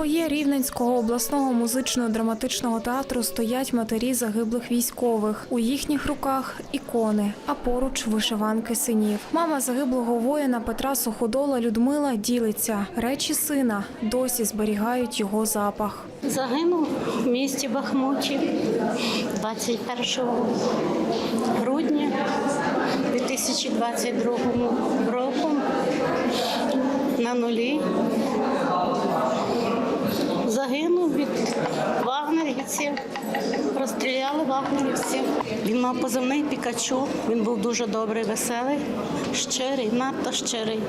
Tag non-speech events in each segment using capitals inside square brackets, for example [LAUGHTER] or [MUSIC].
фоє Рівненського обласного музично-драматичного театру стоять матері загиблих військових. У їхніх руках ікони, а поруч вишиванки синів. Мама загиблого воїна Петра Суходола Людмила ділиться. Речі сина досі зберігають його запах. Загинув в місті Бахмуті 21 грудня 2022 року на нулі. Загинув від вагнерівців, розстріляли вагнерівців. Він мав позивний Пікачу, він був дуже добрий, веселий, щирий, надто щирий.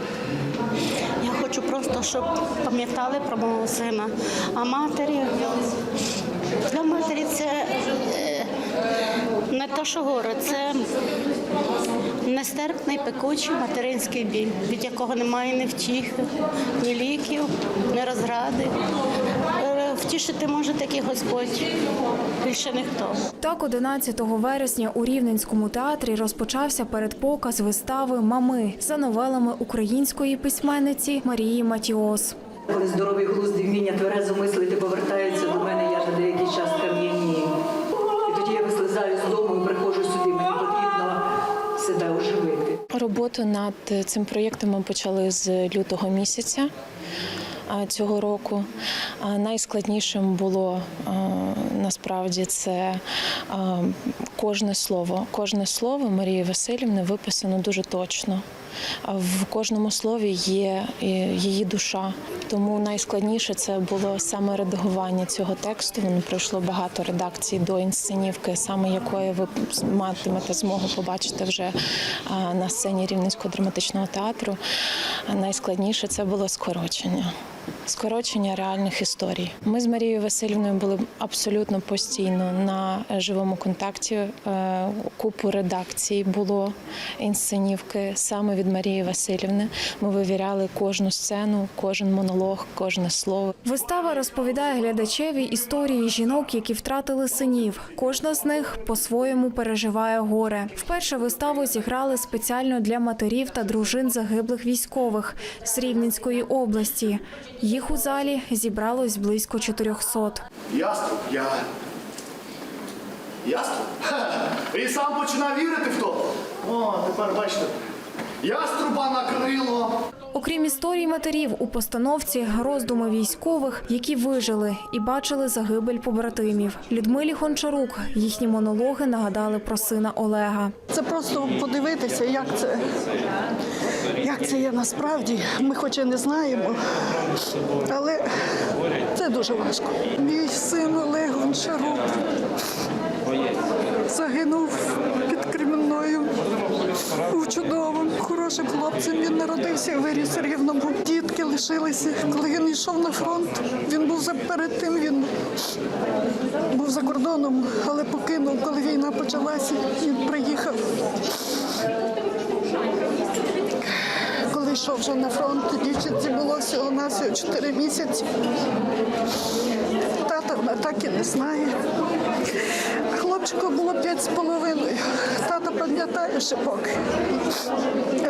Я хочу просто, щоб пам'ятали про мого сина. А матері для матері це е, не те, що горе, це нестерпний пекучий материнський біль, від якого немає ні втіхи, ні ліків, ні розради. Е, Втішити може тільки Господь, більше ніхто. Так, 11 вересня у Рівненському театрі розпочався передпоказ вистави Мами за новелами української письменниці Марії Матіос. Коли здоровий глузд і вміння тверезо мислити повертаються до мене, я на деякий час кам'янію. Роботу над цим проєктом ми почали з лютого місяця цього року. Найскладнішим було насправді це кожне слово. Кожне слово Марії Васильівни виписано дуже точно. В кожному слові є її душа. Тому найскладніше це було саме редагування цього тексту. Воно пройшло багато редакцій до інсценівки, саме якої ви матимете змогу побачити вже на сцені Рівненського драматичного театру. Найскладніше це було скорочення. Скорочення реальних історій. Ми з Марією Васильівною були абсолютно постійно на живому контакті. Е, Купу редакцій було інсценівки саме від Марії Васильівни. Ми вивіряли кожну сцену, кожен монолог, кожне слово. Вистава розповідає глядачеві історії жінок, які втратили синів. Кожна з них по-своєму переживає горе. Вперше виставу зіграли спеціально для матерів та дружин загиблих військових з Рівненської області. Їх у залі зібралось близько 400. Яструб, я. Яструб? [LAUGHS] І сам починав вірити в то. О, тепер бачите. Яструба накрило. Окрім історій матерів, у постановці роздуми військових, які вижили і бачили загибель побратимів. Людмилі Гончарук їхні монологи нагадали про сина Олега. Це просто подивитися, як це, як це є насправді. Ми хоч і не знаємо, але це дуже важко. Мій син Олег Гончарук загинув під Кремінною. Був чудовим, хорошим хлопцем. Він народився і виріс рівному. Дітки лишилися. Коли він йшов на фронт, він був за перед тим. Він був за кордоном, але покинув, коли війна почалася. Він приїхав. Йшов вже на фронт, дівчинці було всього навсього 4 місяці. Тата вона так і не знає. Хлопчику було п'ять з половиною. Тата пам'ятає ще поки.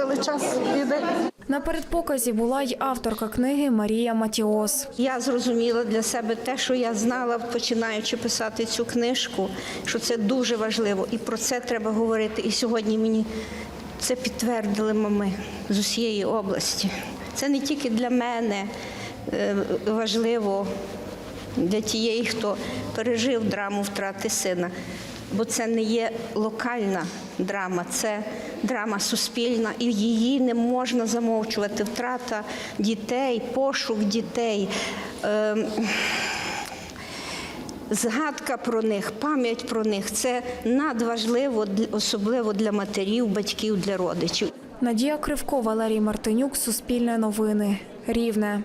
Але час іде. На передпоказі була й авторка книги Марія Матіос. Я зрозуміла для себе те, що я знала, починаючи писати цю книжку, що це дуже важливо, і про це треба говорити. І сьогодні мені це підтвердили мами з усієї області. Це не тільки для мене е, важливо, для тієї, хто пережив драму втрати сина. Бо це не є локальна драма, це драма суспільна, і її не можна замовчувати. Втрата дітей, пошук дітей. Згадка про них, пам'ять про них це надважливо, особливо для матерів, батьків, для родичів. Надія Кривко, Валерій Мартинюк, Суспільне новини. Рівне.